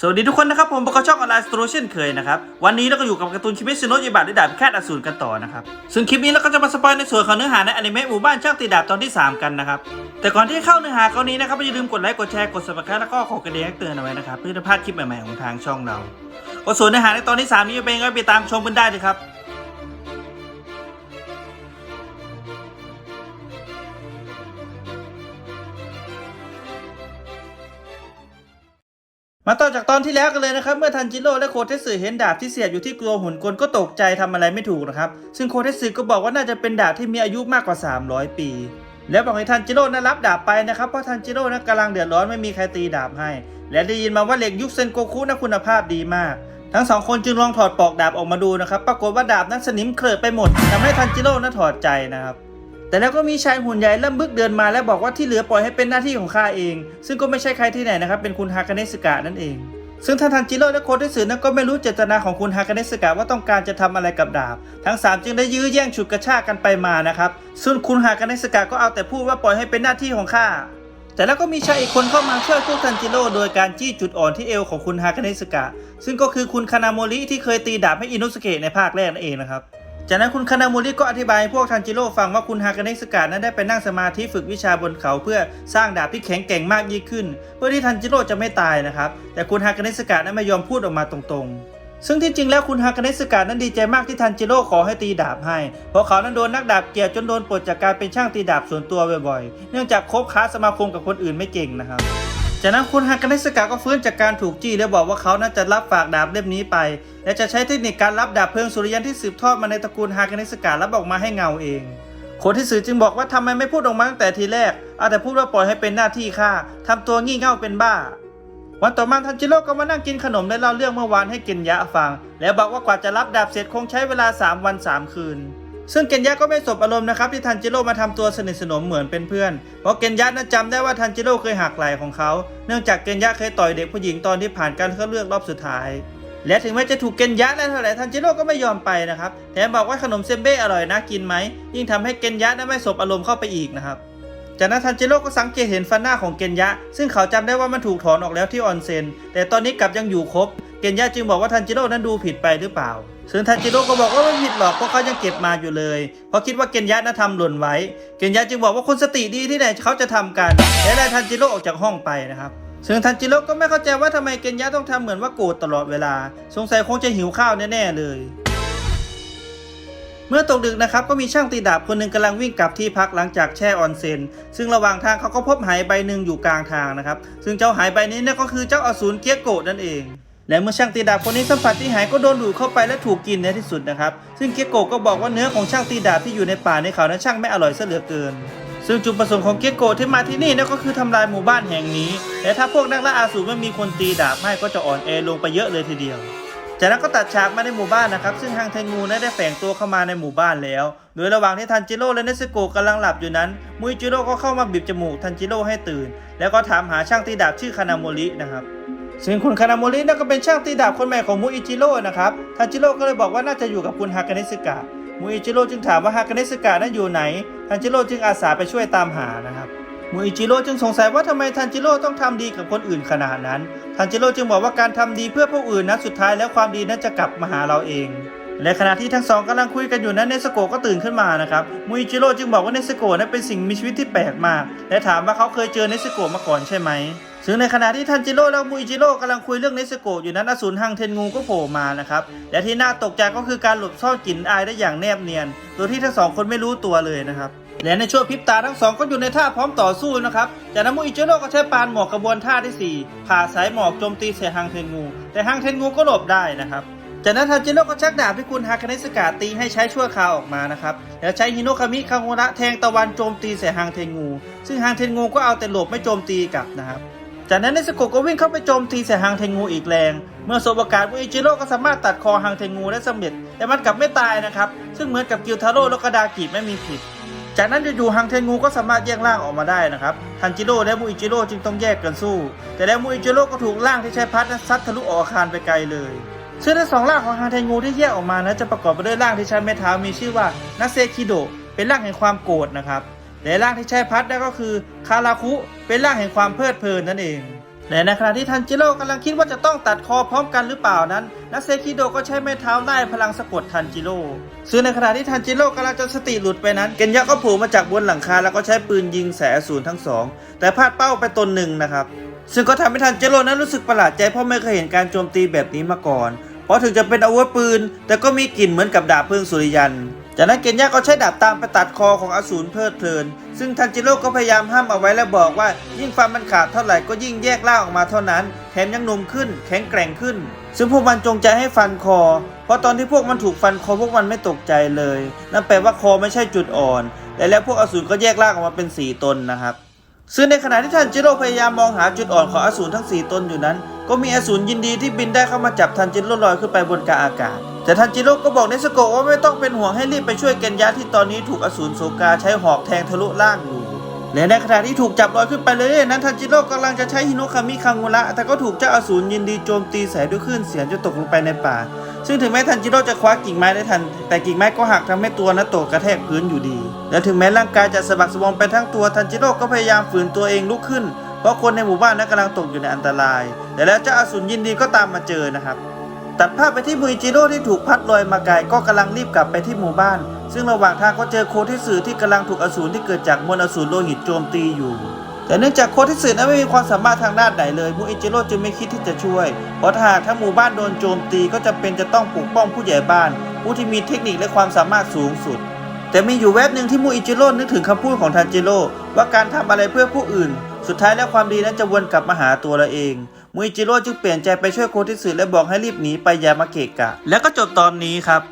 สวัสดีทุกคนนะครับผมปกช่องออนไลน์สโตรเช่นเคยนะครับ วันนี้เราก็อยู่กับการ์ตูนชิเมซิโนะยบะด้วยดาบแคทอสูรกันต่อนะครับ ซึ่งคลิปนี้เราก็จะมาสปอยในส่วนของเนื้อหาในอนิเมะหมู่บ้านช่างตีดาบตอนที่ 3 กันนะครับ แต่ก่อนที่เข้าเนื้อหาเขานี้นะครับอย่าลืมกดไลค์กดแชร์กด subscribe แล้วก็ขอกระดิ่งแจ้งเตือนเอาไว้นะครับเพื่อจะพลาดคลิปใหม่ๆของทางช่องเราก็ส่วนเนื้อหาในตอนที่ 3 นี้จะเป็นยังไงไปตามชมกันได้เลยครับ มาต่อจากตอนที่แล้วกันเลยนะครับ เมื่อทันจิโร่และโคเทสึเห็นดาบที่เสียบอยู่ที่กลัวหุ่นกลก็ตกใจทำอะไรไม่ถูกนะครับ ซึ่งโคเทสึก็บอกว่าน่าจะเป็นดาบที่มีอายุมากกว่า 300 ปี แล้วบอกให้ทันจิโร่นั้นรับดาบไปนะครับเพราะทันจิโร่นั้นกำลังเดือดร้อนไม่มีใครตีดาบให้ และได้ยินมาว่าเหล็กยุคเซนโกคุนั้นคุณภาพดีมาก ทั้งสองคนจึงลองถอดปลอกดาบออกมาดูนะครับ ปรากฏว่าดาบนั้นสนิมเคลอะไปหมดทำให้ทันจิโร่นั้นถอดใจนะครับ แต่แล้วก็มีชายหุ่นใหญ่เริ่มบึกเดินมาและบอกว่าที่เหลือปล่อยให้เป็นหน้าที่ของข้าเอง ซึ่งก็ไม่ใช่ใครที่ไหนนะครับ เป็นคุณฮากาเนสกะนั่นเองซึ่งท่านทันจิโร่และโคเทสึนั้นก็ไม่รู้เจตนาของคุณฮากาเนสกะว่าต้องการจะทำอะไรกับดาบ ทั้ง 3 จึงได้ยื้อแย่งฉุดกระชากกันไปมานะครับซึ่งคุณฮากาเนสกะก็เอาแต่พูดว่าปล่อยให้เป็นหน้าที่ของข้าแต่แล้วก็มีชายอีกคนเข้ามาช่วยพวกทันจิโร่โดยการจี้จุดอ่อนที่เอวของคุณฮากาเนสกะ ซึ่งก็คือคุณคานาโมริที่เคยตีดาบให้อินุสเกะในภาคแรกนั่นเองนะครับ จากนั้นคุณคานามูริก็อธิบายให้พวกทันจิโร่ฟังว่าคุณฮากาเนสกะนั้นได้ไปนั่งสมาธิฝึกวิชาบนเขาเพื่อสร้างดาบที่แข็งแกร่งมากยิ่งขึ้น เพื่อที่ทันจิโร่จะไม่ตายนะครับ แต่คุณฮากาเนสกะนั้นไม่ยอมพูดออกมาตรงๆ ซึ่งที่จริงแล้วคุณฮากาเนสกะนั้นดีใจมากที่ทันจิโร่ขอให้ตีดาบให้ เพราะเขานั้นโดนนักดาบเกลียดจนโดนปลดจากการเป็นช่างตีดาบส่วนตัวบ่อยๆ เนื่องจากคบค้าสมาคมกับคนอื่นไม่เก่งนะครับ จากนั้นคุณฮากาเนสกะก็ฟื้นจากการถูกจี้และบอกว่าเขาน่าจะรับฝากดาบเล่มนี้ไป และจะใช้เทคนิคการรับดาบเพลิงสุริยันที่สืบทอดมาในตระกูลฮากาเนสกะรับออกมาให้เงาเองโคที่สื่อจึงบอกว่าทำไมไม่พูดออกมาตั้งแต่ทีแรกเอาแต่พูดว่าปล่อยให้เป็นหน้าที่ข้าทำตัวงี่เง่าเป็นบ้า วันต่อมาทันจิโร่ก็มานั่งกินขนมและเล่าเรื่องเมื่อวานให้เกนยะฟัง แล้วบอกว่ากว่าจะรับดาบเสร็จคงใช้เวลา 3 วัน 3 คืน ซึ่งเกนยะก็ไม่สบอารมณ์นะครับที่ทันจิโร่มาทำตัวสนิทสนมเหมือนเป็นเพื่อน เพราะเกนยะนั้นจำได้ว่าทันจิโร่เคยหักไหล่ของเขา เนื่องจากเกนยะเคยต่อยเด็กผู้หญิงตอนที่ผ่านการเข้าเลือกรอบสุดท้าย และถึงแม้จะถูกเกนยะและเท่าไหร่ทันจิโร่ก็ไม่ยอมไปนะครับ แถมบอกว่าขนมเซมเบ้อร่อยนะกินไหม ยิ่งทำให้เกนยะนั้นไม่สบอารมณ์เข้าไปอีกนะครับ จากนั้นทันจิโร่ก็สังเกตเห็นฟันหน้าของเกนยะ ซึ่งเขาจำได้ว่ามันถูกถอนออกแล้วที่ออนเซ็น แต่ตอนนี้กลับยังอยู่ครบ เกนยะจึงบอกว่าทันจิโร่นั้นดูผิดไปหรือเปล่าซึ่งทันจิโร่ก็บอกว่าไม่ผิดหรอกเพราะเขายังเก็บมาอยู่เลย เพราะคิดว่าเกนยะนั้นทำหล่นไว้ เกนยะจึงบอกว่าคนสติดีที่ไหนเขาจะทำกัน และไล่ทันจิโร่ออกจากห้องไปนะครับซึ่งทันจิโร่ก็ไม่เข้าใจว่าทำไมเกนยะต้องทำเหมือนว่าโกรธตลอดเวลา สงสัยคงจะหิวข้าวแน่ๆเลยเมื่อตกดึกนะครับก็มีช่างตีดาบคนหนึ่งกำลังวิ่งกลับที่พักหลังจากแช่ออนเซ็นซึ่งระหว่างทางเขาก็พบหายใบหนึ่งอยู่กลางทางนะครับ ซึ่งเจ้าหายใบนี้เนี่ยก็คือเจ้าอสูรเกียโกะนั่นเอง และเมื่อช่างตีดาบคนนี้สัมผัสที่หายก็โดนดูดเข้าไปและถูกกินในที่สุดนะครับ ซึ่งเกียโกะก็บอกว่าเนื้อของช่างตีดาบที่อยู่ในป่าในเขานั้นช่างไม่อร่อยซะเหลือเกิน ซึ่งจุดประสงค์ของเกียโกะที่มาที่นี่นั่นก็คือทำลายหมู่บ้านแห่งนี้ และถ้าพวกนักล่าอาสูรไม่มีคนตีดาบให้ก็จะอ่อนแอลงไปเยอะเลยทีเดียว จากนั้นก็ตัดฉากมาในหมู่บ้านนะครับ ซึ่งฮังเทงูนั้นได้แฝงตัวเข้ามาในหมู่บ้านแล้ว โดยระหว่างที่ทันจิโร่และเนสโกะกำลังหลับอยู่นั้น มุยจิโร่ก็เข้ามาบีบจมูกทันจิโร่ให้ตื่น แล้วก็ถามหาช่างตีดาบชื่อคานาโมรินะครับ ซึ่งคุณคานาโมรินั่นก็เป็นช่างตีดาบคนใหม่ของมุยจิโร่นะครับทันจิโร่ก็เลยบอกว่าน่าจะอยู่กับคุณฮากาเนสกะมุยจิโร่จึงถามว่าฮากาเนสกะนั้นอยู่ไหนทันจิโร่จึงอาสาไปช่วยตามหานะครับมุยจิโร่จึงสงสัยว่าทำไมทันจิโร่ต้องทำดีกับคนอื่นขนาดนั้นทันจิโร่จึงบอกว่าการทำดีเพื่อผู้อื่นนั้นสุดท้ายแล้วความดีนั้นจะกลับมาหาเราเอง และขณะที่ทั้งสองกำลังคุยกันอยู่นั้นเนสโกะก็ตื่นขึ้นมานะครับมุยจิโร่จึงบอกว่าเนสโกะนั้นเป็นสิ่งมีชีวิตที่แปลกมาก และถามว่าเขาเคยเจอเนสโกมาก่อนใช่ไหม ซึ่งในขณะที่ทันจิโร่และมุยจิโร่กำลังคุยเรื่องเนสโกะอยู่นั้นอสูรฮังเทนงูก็โผล่มานะครับ และที่น่าตกใจก็คือการหลบซ่อนกลิ่นอายได้อย่างแนบเนียน โดยที่ทั้งสองคนไม่รู้ตัวเลยนะครับ และในช่วงพริบตาทั้งสองก็อยู่ในท่าพร้อมต่อสู้นะครับ จากนั้นมุยจิโร่ก็ใช้ปานหมอกกระบวนท่าที่ 4 ผ่าสายหมอกโจมตีใส่ฮังเทนงู แต่ฮังเทนงูก็หลบได้นะครับจากนั้นทันจิโร่ก็ชักดาบที่คุณฮากาเนสกาตีให้ใช้ชั่วคราวออกมานะครับ แล้วใช้ฮิโนคามิคาโงระแทงตะวันโจมตีใส่ฮังเทนงู ซึ่งฮังเทนงูก็เอาแต่หลบไม่โจมตีกลับนะครับ จากนั้นเนสโกะก็วิ่งเข้าไปโจมตีใส่ฮังเทงูอีกแรง เมื่อสบโอกาสมุอิจิโร่ก็สามารถตัดคอฮังเทงูได้สำเร็จ แต่มันกลับไม่ตายนะครับ ซึ่งเหมือนกับกิวทาโร่และกระดากิไม่มีผิด จากนั้นอยู่ๆฮังเทงูก็สามารถแยกร่างออกมาได้นะครับ ทันจิโร่และมุอิจิโร่จึงต้องแยกกันสู้ แต่แล้วมุอิจิโร่ก็ถูกร่างที่ใช้พัดนั้นซัดทะลุออกอาคารไปไกลเลยซึ่งทั้งสองร่างของฮังเทงูที่แยกออกมานะจะประกอบไปด้วยร่างที่ใช้ไม้เท้ามีชื่อว่านาเซคิโด เป็นร่างแห่งความโกรธนะครับ และร่างที่ใช้พัดนั่นก็คือคาราคุเป็นร่างแห่งความเพลิดเพลินนั่นเองและในขณะที่ทันจิโร่กำลังคิดว่าจะต้องตัดคอพร้อมกันหรือเปล่านั้นนักเซคิโดก็ใช้ไม้เท้าไล่พลังสะกดทันจิโร่ซึ่งในขณะที่ทันจิโร่กำลังจะสติหลุดไปนั้น เกนยะก็โผล่มาจากบนหลังคาแล้วก็ใช้ปืนยิงแสอสูรทั้งสองแต่พลาดเป้าไปตนหนึ่งนะครับ ซึ่งก็ทำให้ทันจิโร่นั้นรู้สึกประหลาดใจเพราะไม่เคยเห็นการโจมตีแบบนี้มาก่อน เพราะถึงจะเป็นอาวุธปืน แต่ก็มีกลิ่นเหมือนกับดาบเพลิงสุริยัน จากนั้นเกนยะก็ใช้ดาบตามไปตัดคอของอสูรเพลิดเพลิน ซึ่งทันจิโร่ก็พยายามห้ามเอาไว้และบอกว่ายิ่งฟันมันขาดเท่าไหร่ก็ยิ่งแยกล่าออกมาเท่านั้น แถมยังหนุ่มขึ้น แข็งแกร่งขึ้น ซึ่งพวกมันจงใจให้ฟันคอ เพราะตอนที่พวกมันถูกฟันคอพวกมันไม่ตกใจเลย นั่นแปลว่าคอไม่ใช่จุดอ่อน และแล้วพวกอสูรก็แยกล่างออกมาเป็นสี่ตนนะครับ ซึ่งในขณะที่ท่านจิโร่พยายามมองหาจุดอ่อนของอสูรทั้ง 4 ตนอยู่นั้น ก็มีอสูรยินดีที่บินได้เข้ามาจับทันจิโร่ลอยขึ้นไปบนกาอากาศ แต่ทันจิโร่ก็บอกเนสโกะว่าไม่ต้องเป็นห่วงให้รีบไปช่วยเกนยะที่ตอนนี้ถูกอสูรโซกาใช้หอกแทงทะลุล่างอยู่และในขณะที่ถูกจับลอยขึ้นไปเลยนั้นทันจิโร่กำลังจะใช้ฮิโนคามิคังุระแต่ก็ถูกเจ้าอสูรยินดีโจมตีใส่ด้วยคลื่นเสียงจนตกลงไปในป่า ซึ่งถึงแม้ทันจิโร่จะคว้ากิ่งไม้ได้ทัน แต่กิ่งไม้ก็หักทำให้ตัวนัตโตะกระแทกพื้นอยู่ดี และถึงแม้ร่างกายจะสะบักสะบอมไปทั้งตัวทันจิโร่ก็พยายามฝืนตัวเองลุกขึ้น เพราะคนในหมู่บ้านนั้นกำลังตกอยู่ในอันตราย แต่แล้วเจ้าอสูรยินดีก็ตามมาเจอนะครับ ตัดภาพไปที่มุยจิโร่ที่ถูกพัดลอยมาไกลก็กำลังรีบกลับไปที่หมู่บ้าน ซึ่งระหว่างทางก็เจอโคทิสึที่กำลังถูกอสูรที่เกิดจากมวลอสูรโลหิตโจมตีอยู่ แต่เนื่องจากโคทิสึนั้นไม่มีความสามารถทางด้านไหนเลยมุยจิโร่จึงไม่คิดที่จะช่วย เพราะถ้าหากทั้งหมู่บ้านโดนโจมตีก็จะเป็นจะต้องปกป้องผู้ใหญ่บ้าน ผู้ที่มีเทคนิคและความสามารถสูงสุด แต่มีอยู่แวบหนึ่งที่มูอิจิโร่นึกถึงคำพูดของทันจิโร่ว่าการทำอะไรเพื่อผู้อื่น สุดท้ายแล้วความดีนั้นจะวนกลับมาหาตัวเราเอง มูอิจิโร่จึงเปลี่ยนใจไปช่วยโคทิสึและบอกให้รีบหนีไปยามาเกะกะ แล้วก็จบตอนนี้ครับ